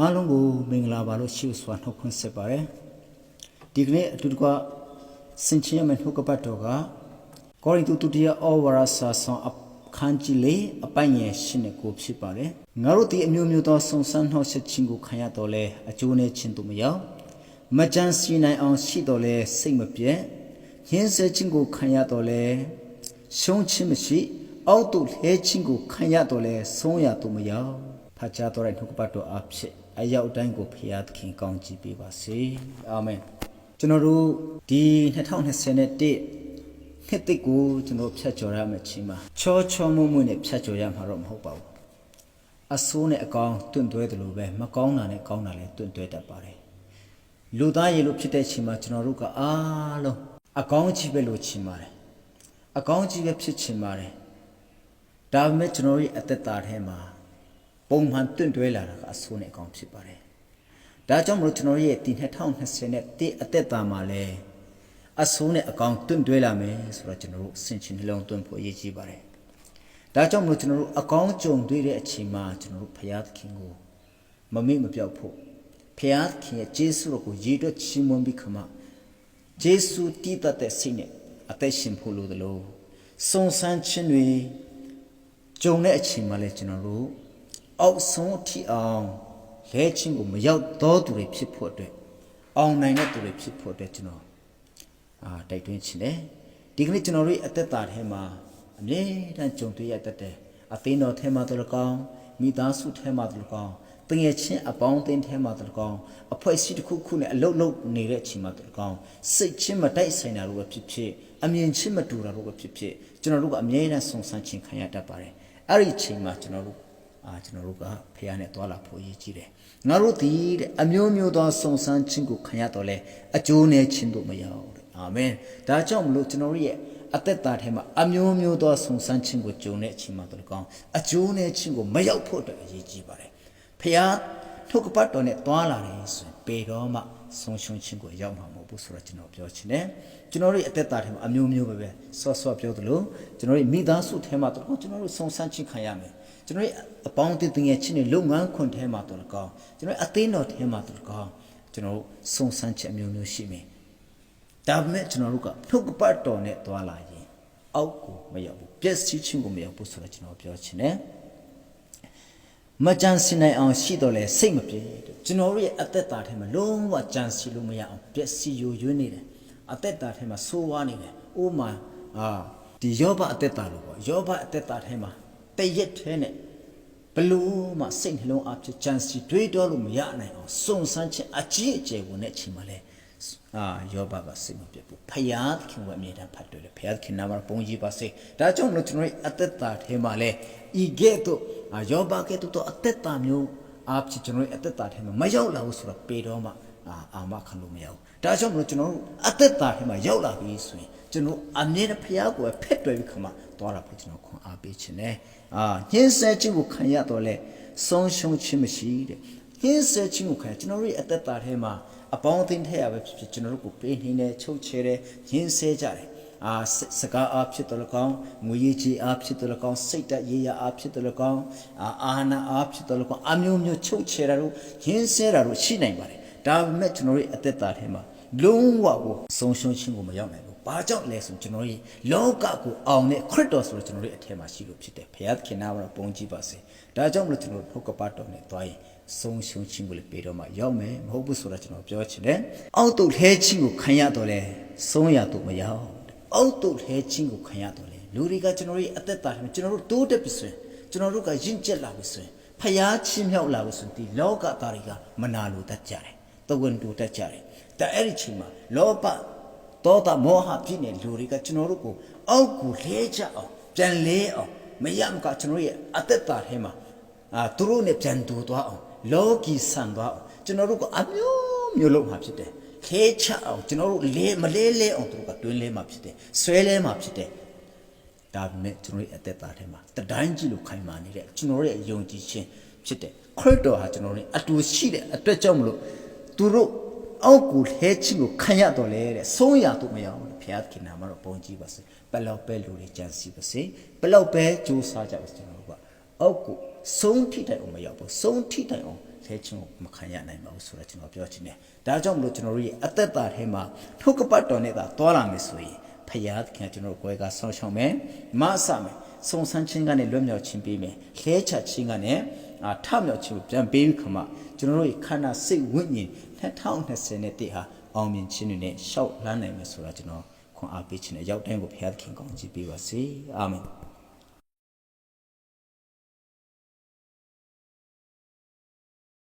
အားလုံးကိုမင်္ဂလာပါလို့ရှိစွာနှုတ်ခွန်းဆက်ပါတယ်ဒီကနေ့အတူတကွဆင်ချင်ရမယ့်နှုတ်ကပတ်တော်ကကောရိန္သုတုတိယဩဝါဒစာဆောင်အခန်းကြီးလေးအပိုင်ငယ်ရှင်းတဲ့ကိုဖြစ်ပါတယ်ငါတို့ဒီအမျိုးမျိုးသောဆုံဆန်းနှောက်ယှက်ခြင်းကိုခံရတော့လဲအကျိုးနဲ့ခြင်းတို့မရောက်မကြမ်းစီနိုင်အောင်ရှိတော့လဲစိတ်မပြည့်ရင်းဆဲခြင်းကိုခံရတော့လဲရှုံးခြင်းမရှိအောက်သို့လဲခြင်းကိုခံရတော့လဲဆုံးရတို့မရောက်ဖတ်ကြားတော်တဲ့နှုတ်ကပတ်တော်အဖြစ် အရောက်တိုင်းကိုဖရာသခင်ကောင်းချီးပေးပါစေအာမင်ကျွန်တော်တို့ဒီ2021နှစ်တိတ်ကိုကျွန်တော်ဖြတ်ကျော်ရမယ့်ချိန်မှာချောချောမွမွနဲ့ဖြတ်ကျော်ရမှာတော့မဟုတ်ပါဘူးအဆိုးနဲ့အကောင်တွန့်တွဲတယ်လို့ပဲမကောင်းတာနဲ့ကောင်းတာလည်းတွန့်တွဲတတ်ပါတယ်လူသားရေလို့ဖြစ်တဲ့ချိန်မှာကျွန်တော်တို့ကအားလုံးအကောင်းကြီးပဲလို့ချင်ပါတယ်အကောင်းကြီးပဲဖြစ်ချင်ပါတယ်ဒါပေမဲ့ကျွန်တော်ရဲ့အသက်တာထဲမှာ ပုံမှန်တွန့်တွဲလာတာကအဆိုးနဲ့အကောင်ဖြစ်ပါတယ်။ဒါကြောင့်မလို့ကျွန်တော်ရဲ့ဒီ2020နဲ့တအသက်တာမှာလဲအဆိုးနဲ့အကောင်တွန့်တွဲလာမယ်ဆိုတော့ကျွန်တော်တို့စင်ချင်နှလုံးသွင်းဖို့အရေးကြီးပါတယ်။ဒါကြောင့်မလို့ကျွန်တော်တို့အကောင်ကြုံတွေ့တဲ့အချိန်မှာကျွန်တော်တို့ဖရာသခင်ကိုမမေ့မပြောက်ဖို့ဖရာသခင်ရဲ့ဂျေစုတော်ကိုရည်တွက်ချီးမွမ်းပြီးခမှဂျေစုတည်တတ်တဲ့စိတ်နဲ့အသက်ရှင်ဖို့လိုသလိုစုံစမ်းခြင်းတွေကြုံတဲ့အချိန်မှာလဲကျွန်တော်တို့ အောက်ဆုံးအထိအောင်လဲချင်းကိုမရောက်တော့သူတွေဖြစ်ဖို့အတွက်အောင်နိုင်တဲ့သူတွေဖြစ်ဖို့အတွက်ကျွန်တော်အာတိုက်တွန်းချင်တယ်ဒီကနေ့ကျွန်တော်တို့ရဲ့အသက်တာထဲမှာအမြဲတမ်းကြုံတွေ့ရတတ်တယ်အသင်းတော်ထဲမှာတို့လကောင်းမိသားစုထဲမှာတို့လကောင်းတငယ်ချင်းအပေါင်းအသင်းထဲမှာတို့လကောင်းအဖွဲ့အစည်းတစ်ခုခုနဲ့အလုပ်လုပ်နေတဲ့အချိန်မှာတို့လကောင်းစိတ်ချင်းမတိုက်ဆိုင်တာတို့ပဲဖြစ်ဖြစ်အမြင်ချင်းမတူတာတို့ပဲဖြစ်ဖြစ်ကျွန်တော်တို့ကအမြဲတမ်းစုံစမ်းခြင်းခံရတတ်ပါတယ်အဲ့ဒီအချိန်မှာကျွန်တော်တို့ အာကျွန်တော်တို့ကဖះနဲ့တွာလာဖို့ရည်ကြီးတယ်ငါတို့ဒီတဲ့အမျိုးမျိုးသောစုံစမ်းခြင်းကိုခံရတော့လဲအကျိုးနဲ့ခြင်းတို့မရောက်တဲ့အာမင်ဒါကြောင့်မလို့ကျွန်တော်တို့ရဲ့အသက်တာထဲမှာအမျိုးမျိုးသောစုံစမ်းခြင်းကိုကြုံတဲ့အချိန်မှာတို့ကောင်းအကျိုးနဲ့ခြင်းကိုမရောက်ဖို့အတွက်အရေးကြီးပါတယ်ဖះထုတ်ကပတ်တော်နဲ့တွာလာတယ်ဆိုရင်ပေတော်မှဆုံးရှုံးခြင်းကိုရောက်မှာမဟုတ် ဘူးဆိုတော့ကျွန်တော်ပြောချင်တယ်ကျွန်တော်တို့ရဲ့အသက်တာထဲမှာအမျိုးမျိုးပဲပဲဆော့ဆော့ပြောသလိုကျွန်တော်တို့မိသားစုထဲမှာတော့ကျွန်တော်တို့စုံစမ်းခြင်းခံရမယ်ကျွန်တော်ရဲ့အပေါင်းအသင်းတငယ်ချင်းတွေလုပ်ငန်းခွင်ထဲမှာတော့ကောင်းကျွန်တော်အသင်းတော်ထဲမှာတော့ကောင်းကျွန်တော်စုံစမ်းချက်အမျိုးမျိုးရှိမယ်ဒါပေမဲ့ကျွန်တော်တို့ကနှုတ်ကပတ်တော်နဲ့သွားလာရင်အောက်ကိုမရောက်ဘူးပျက်စီးခြင်းကိုမရောက်ဘူးဆိုတော့ကျွန်တော်ပြောချင်တယ်မကြံစည်နိုင်အောင်ရှိတော့လဲစိတ်မပြေ ကျွန်တော်တို့ရဲ့အသက်တာထဲမှာလုံးဝကြံစည်လို့မရအောင်ပျက်စီးယိုယွင်းနေတယ်အသက်တာထဲမှာဆိုးဝါးနေတယ်အိုးမှာအာဒီယောဘအသက်တာလို့ပေါ့ယောဘအသက်တာထဲမှာတရက်ထဲနဲ့ဘလို့မှစိတ်နှလုံးအဖြစ်ကြံစီတွေးတောလို့မရနိုင်အောင်စုံစမ်းခြင်းအကြီးအကျယ်ဝင်တဲ့အချိန်မှာလဲအာယောဘကစိတ်မပြတ်ဘူးဖယားသခင်ကအမြဲတမ်းဖတ်တယ်လေဖယားသခင်နာမပုံကြီးပါစေဒါကြောင့်မလို့ကျွန်တော်ရဲ့အသက်တာထဲမှာလဲဤကဲ့သို့အာယောဘကဲ့သို့တော့အသက်တာမျိုး အဖြစ်ကျွန်တော်ရဲ့အသက်တာထဲမှာမရောက်လာဘူးဆိုတော့ပေတော့မှအာအာမခံလို့မရဘူးဒါကြောင့်မလို့ကျွန်တော်တို့အသက်တာထဲမှာရောက်လာပြီဆိုရင်ကျွန်တော်အမြဲတမ်းဖယားကိုဖက်တွယ်ပြီးခမှသွားတာဖို့ကျွန်တော်ခွန်အားပေးခြင်းနဲ့အာညှင်းဆဲခြင်းကိုခံရတော့လဲဆုံးရှုံးခြင်းမရှိတဲ့ညှင်းဆဲခြင်းကိုခံရကျွန်တော်တို့ရဲ့အသက်တာထဲမှာအပေါင်းအသင်းထဲရပဲဖြစ်ဖြစ်ကျွန်တော်တို့ကိုပေးနေတယ်ချုပ်ချယ်တယ်ညှင်းဆဲကြတယ် အာစကားအားဖြစ်တယ်လကောင်းငွေရည်ကြီးအားဖြစ်တယ်လကောင်းစိတ်တက်ရေးရအားဖြစ်တယ်လကောင်းအာအာနာအားဖြစ်တယ်လကောင်းအမျိုးမျိုးချုပ်ချယ်တာတို့ညှင်းဆဲတာတို့ရှိနိုင်ပါတယ်ဒါပေမဲ့ကျွန်တော်တို့ရဲ့အသက်တာထဲမှာလုံးဝကိုဆုံးရှုံးခြင်းကိုမရောက်နိုင်ဘူး။ဘာကြောင့်လဲဆိုကျွန်တော်တို့လောကကိုအောင်တဲ့ခရစ်တော်ဆိုတော့ကျွန်တော်တို့အထက်မှာရှိလို့ဖြစ်တယ်။ဘုရားသခင်နာမတော်ပုံကြည့်ပါစေ။ဒါကြောင့်မလို့ကျွန်တော်တို့ဟုတ်ကပတ်တော်နဲ့တွားရင်ဆုံးရှုံးခြင်းကိုလည်းပေးတော့မှရောက်မယ်မဟုတ်ဘူးဆိုတော့ကျွန်တော်ပြောချင်တယ်။အောက်တုတ်လဲခြင်းကိုခံရတော့လဲဆုံးရတော့မရောက်။ အောက်တုတ်လဲခြင်းကိုခံရတော့လဲလူတွေကကျွန်တော်တို့အသက်တာထဲမှာကျွန်တော်တို့တိုးတက်ပြီဆိုရင်ကျွန်တော်တို့ကယဉ်ကျက်လာပြီဆိုရင်ဖျားချင်းမြောက်လာပြီဆိုရင်ဒီလောကသားတွေကမနာလိုတတ်ကြတယ်။တဝန်တူတတ်ကြတယ်။ဒါအဲ့ဒီချိန်မှာလောဘတောတာမောဟဖြစ်နေလူတွေကကျွန်တော်တို့ကိုအောက်ကိုလဲချအောင်ပြန်လဲအောင်မရမကကျွန်တော်ရဲ့အသက်တာထဲမှာအာသူတို့နဲ့ပြန်တူသွားအောင်လောကီဆန်သွားအောင်ကျွန်တော်တို့ကအမျိုးမျိုးလုံးမှာဖြစ်တယ် ခဲချအောင်ကျွန်တော်တို့လဲမလဲလဲအောင်သူတို့ကတွင်းလဲမှာဖြစ်တယ်ဆွဲလဲမှာဖြစ်တယ်ဒါပေမဲ့ကျွန်တော်ရဲ့အသက်တာထဲမှာတတိုင်းကြည့်လို့ခိုင်မာနေတဲ့ကျွန်တော်ရဲ့ယုံကြည်ခြင်းဖြစ်တယ်ခရစ်တော်ဟာကျွန်တော်တို့အတူရှိတဲ့အတွက်ကြောင့်မလို့သူတို့အောက်ကိုလဲချင်းကိုခံရတော့လေတဲ့ဆုံးရတော့မရဘူးဘုရားခင်နာမှာတော့ပုံကြည့်ပါစေဘယ်လောက်ပဲလူတွေကြံစီပါစေဘယ်လောက်ပဲကြိုးစားကြပါစေကျွန်တော်တို့ကအောက်ကိုဆုံးထိတိုင်အောင်မရောက်ဘူးဆုံးထိတိုင်အောင် ထဲချင်းကိုမခံရနိုင်ပါဘူးဆိုတာကျွန်တော်ပြောချင်တယ်ဒါကြောင့်မလို့ကျွန်တော်တို့ရဲ့အသက်တာထဲမှာနှုတ်ကပတ်တော်နဲ့သာသွားလာမယ်ဆိုရင်ဖယားသခင်ကကျွန်တော်တို့ကိုယ်ကဆောင်းရှောင်းမယ်မအဆမယ်စုံစမ်းခြင်းကနေလွတ်မြောက်ခြင်းပေးမယ်လှဲချခြင်းကနေအာထမြောက်ခြင်းကိုပြန်ပေးပြီးခါမှကျွန်တော်တို့ရဲ့ခန္ဓာစိတ်ဝိညာဉ်2020နဲ့တည်းဟာအောင်မြင်ခြင်းတွေနဲ့ရှောက်လန်းနိုင်မယ်ဆိုတာကျွန်တော်ခွန်အားပေးခြင်းနဲ့ရောက်တိုင်းကိုဘုရားသခင်ကောင်းချီးပေးပါစေအာမင်